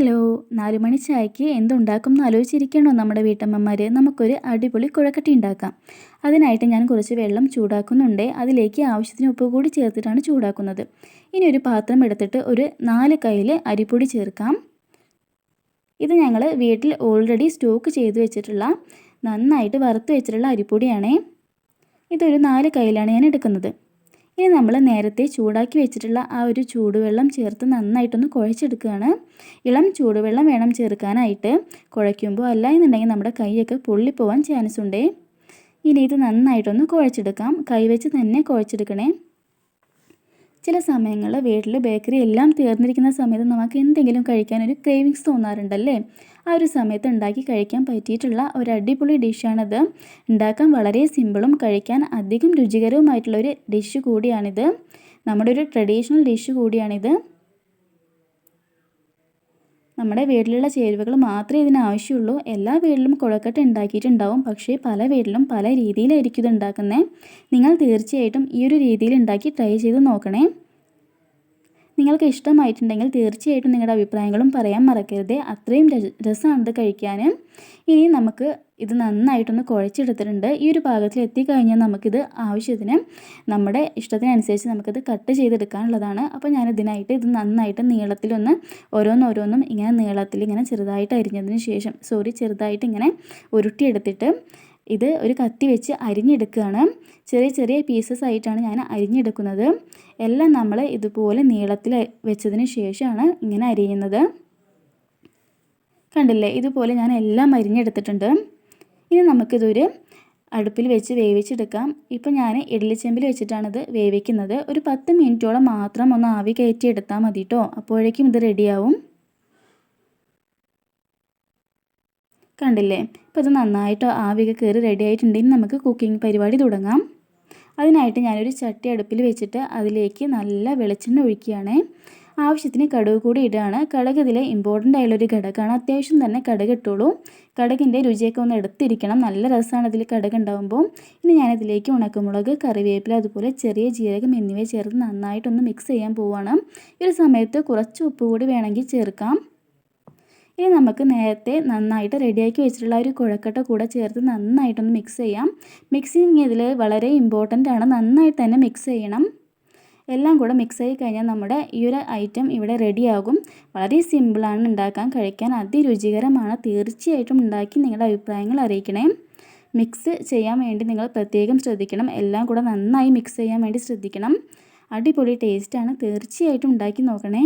Hello നാല് മണി ചായക്ക് എന്തുണ്ടാക്കും എന്ന് ആലോചിച്ചിരിക്കണോ നമ്മുടെ വീട്ടമ്മമാർ നമുക്കൊരു അടിപൊളി കുഴക്കട്ടി ഉണ്ടാക്കാം. അതിനായിട്ട് ഞാൻ കുറച്ച് വെള്ളം ചൂടാക്കുന്നുണ്ട്. അതിലേക്ക് ആവശ്യത്തിന് ഉപ്പ് കൂടി ചേർത്തിട്ടാണ് ചൂടാക്കുന്നത്. ഇനി ഒരു പാത്രം എടുത്തിട്ട് ഒരു നാല് കയ്യിൽ അരിപ്പൊടി ചേർക്കാം. ഇത് ഞങ്ങൾ വീട്ടിൽ ഓൾറെഡി സ്റ്റോക്ക് ചെയ്ത് വെച്ചിട്ടുള്ള നന്നായിട്ട് വറുത്ത് വെച്ചിട്ടുള്ള അരിപ്പൊടിയാണേ. ഇതൊരു നാല് കയ്യിലാണ് ഞാൻ എടുക്കുന്നത്. ഇനി നമ്മൾ നേരത്തെ ചൂടാക്കി വെച്ചിട്ടുള്ള ആ ഒരു ചൂടുവെള്ളം ചേർത്ത് നന്നായിട്ടൊന്ന് കുഴച്ചെടുക്കുകയാണ്. ഇളം ചൂടുവെള്ളം വേണം ചേർക്കാനായിട്ട്. കുഴയ്ക്കുമ്പോൾ അല്ല എന്നുണ്ടെങ്കിൽ നമ്മുടെ കൈയൊക്കെ പൊള്ളിപ്പോവാൻ ചാൻസ് ഉണ്ട്. ഇനി ഇത് നന്നായിട്ടൊന്ന് കുഴച്ചെടുക്കാം. കൈവച്ച് തന്നെ കുഴച്ചെടുക്കണേ. ചില സമയങ്ങളിൽ വീട്ടിൽ ബേക്കറി എല്ലാം തീർന്നിരിക്കുന്ന സമയത്ത് നമുക്ക് എന്തെങ്കിലും കഴിക്കാൻ ഒരു ക്രേവിങ്സ് തോന്നാറുണ്ടല്ലേ? ആ ഒരു സമയത്ത് ഉണ്ടാക്കി കഴിക്കാൻ പറ്റിയിട്ടുള്ള ഒരു അടിപൊളി ഡിഷാണിത്. ഉണ്ടാക്കാൻ വളരെ സിമ്പിളും കഴിക്കാൻ അധികം രുചികരവുമായിട്ടുള്ള ഒരു ഡിഷ് കൂടിയാണിത്. നമ്മുടെ ഒരു ട്രഡീഷണൽ ഡിഷ് കൂടിയാണിത്. നമ്മുടെ വീട്ടിലുള്ള ചേരുവകൾ മാത്രമേ ഇതിന് ആവശ്യമുള്ളൂ. എല്ലാ വീട്ടിലും കുഴക്കട്ട ഉണ്ടാക്കിയിട്ടുണ്ടാവും. പക്ഷേ പല വീട്ടിലും പല രീതിയിലായിരിക്കും ഇത് ഉണ്ടാക്കുന്നത് നിങ്ങൾ തീർച്ചയായിട്ടും ഈ ഒരു രീതിയിൽ ഉണ്ടാക്കി ട്രൈ ചെയ്ത് നോക്കണേ. നിങ്ങൾക്ക് ഇഷ്ടമായിട്ടുണ്ടെങ്കിൽ തീർച്ചയായിട്ടും നിങ്ങളുടെ അഭിപ്രായങ്ങളും പറയാൻ മറക്കരുത്. അത്രയും രസമാണിത് കഴിക്കാൻ ഇനി നമുക്ക് ഇത് നന്നായിട്ടൊന്ന് കുഴച്ചെടുത്തിട്ടുണ്ട്. ഈ ഒരു പാകത്തിൽ എത്തിക്കഴിഞ്ഞാൽ നമുക്കിത് ആവശ്യത്തിന് നമ്മുടെ ഇഷ്ടത്തിനനുസരിച്ച് നമുക്കിത് കട്ട് ചെയ്തെടുക്കാനുള്ളതാണ്. അപ്പോൾ ഞാൻ ഇതിനായിട്ട് ഇത് നന്നായിട്ട് നീളത്തിലൊന്ന് ഓരോന്നോരോന്നും ഇങ്ങനെ നീളത്തിൽ ഇങ്ങനെ ചെറുതായിട്ട് അരിഞ്ഞതിന് ശേഷം സോറി ചെറുതായിട്ട് ഇങ്ങനെ ഉരുട്ടിയെടുത്തിട്ട് ഇത് ഒരു കത്തി വെച്ച് അരിഞ്ഞെടുക്കുകയാണ്. ചെറിയ ചെറിയ പീസസ് ആയിട്ടാണ് ഞാൻ അരിഞ്ഞെടുക്കുന്നത്. എല്ലാം നമ്മൾ ഇതുപോലെ നീളത്തിൽ വെച്ചതിന് ശേഷമാണ് ഇങ്ങനെ അരിയുന്നത്. കണ്ടില്ലേ? ഇതുപോലെ ഞാൻ എല്ലാം അരിഞ്ഞെടുത്തിട്ടുണ്ട്. ഇനി നമുക്കിതൊരു അടുപ്പിൽ വെച്ച് വേവിച്ചെടുക്കാം. ഇപ്പം ഞാൻ ഇഡ്ലിച്ചെമ്പിൽ വെച്ചിട്ടാണിത് വേവിക്കുന്നത്. ഒരു പത്ത് മിനിറ്റോളം മാത്രം ഒന്ന് ആവി കയറ്റി എടുത്താൽ മതി കേട്ടോ അപ്പോഴേക്കും ഇത് റെഡിയാവും കണ്ടില്ലേ? അപ്പോൾ ഇത് നന്നായിട്ട് ആവിയൊക്കെ കയറി റെഡി ആയിട്ടുണ്ടെങ്കിൽ നമുക്ക് കുക്കിംഗ് പരിപാടി തുടങ്ങാം. അതിനായിട്ട് ഞാനൊരു ചട്ടി അടുപ്പിൽ വെച്ചിട്ട് അതിലേക്ക് നല്ല വെളിച്ചെണ്ണ ഒഴിക്കുകയാണ്. ആവശ്യത്തിന് കടുക് കൂടി ഇടുകയാണ്. കടുക് ഇതിലെ ഇമ്പോർട്ടന്റ് ആയുള്ളൊരു ഘടകമാണ്. അത്യാവശ്യം തന്നെ കടുക് ഇട്ടോളൂ. കടുകിന്റെ രുചിയൊക്കെ ഒന്ന് എടുത്തിരിക്കണം. നല്ല രസമാണ് ഇതിൽ കടുക് ഉണ്ടാകുമ്പോൾ ഇനി ഞാനിതിലേക്ക് ഉണക്കമുളക് കറിവേപ്പില അതുപോലെ ചെറിയ ജീരകം എന്നിവ ചേർത്ത് നന്നായിട്ടൊന്ന് മിക്സ് ചെയ്യാൻ പോവുകയാണ് ഈ ഒരു സമയത്ത് കുറച്ച് ഉപ്പ് കൂടി വേണമെങ്കിൽ ചേർക്കാം. ഇനി നമുക്ക് നേരത്തെ നന്നായിട്ട് റെഡിയാക്കി വെച്ചിട്ടുള്ള ഒരു കുഴക്കട്ട കൂടെ ചേർത്ത് നന്നായിട്ടൊന്ന് മിക്സ് ചെയ്യാം. മിക്സിങ് ഇതിൽ വളരെ ഇമ്പോർട്ടന്റ് ആണ്. നന്നായിട്ട് തന്നെ മിക്സ് ചെയ്യണം. എല്ലാം കൂടെ മിക്സ് ആയി കഴിഞ്ഞാൽ നമ്മുടെ ഈ ഒരു ഐറ്റം ഇവിടെ റെഡിയാകും വളരെ സിമ്പിളാണ് ഉണ്ടാക്കാൻ. കഴിക്കാൻ അതിരുചികരമാണ്. തീർച്ചയായിട്ടും ഉണ്ടാക്കി നിങ്ങളുടെ അഭിപ്രായങ്ങൾ അറിയിക്കണേ. മിക്സ് ചെയ്യാൻ വേണ്ടി നിങ്ങൾ പ്രത്യേകം ശ്രദ്ധിക്കണം. എല്ലാം കൂടെ നന്നായി മിക്സ് ചെയ്യാൻ വേണ്ടി ശ്രദ്ധിക്കണം. അടിപൊളി ടേസ്റ്റാണ് തീർച്ചയായിട്ടും ഉണ്ടാക്കി നോക്കണേ.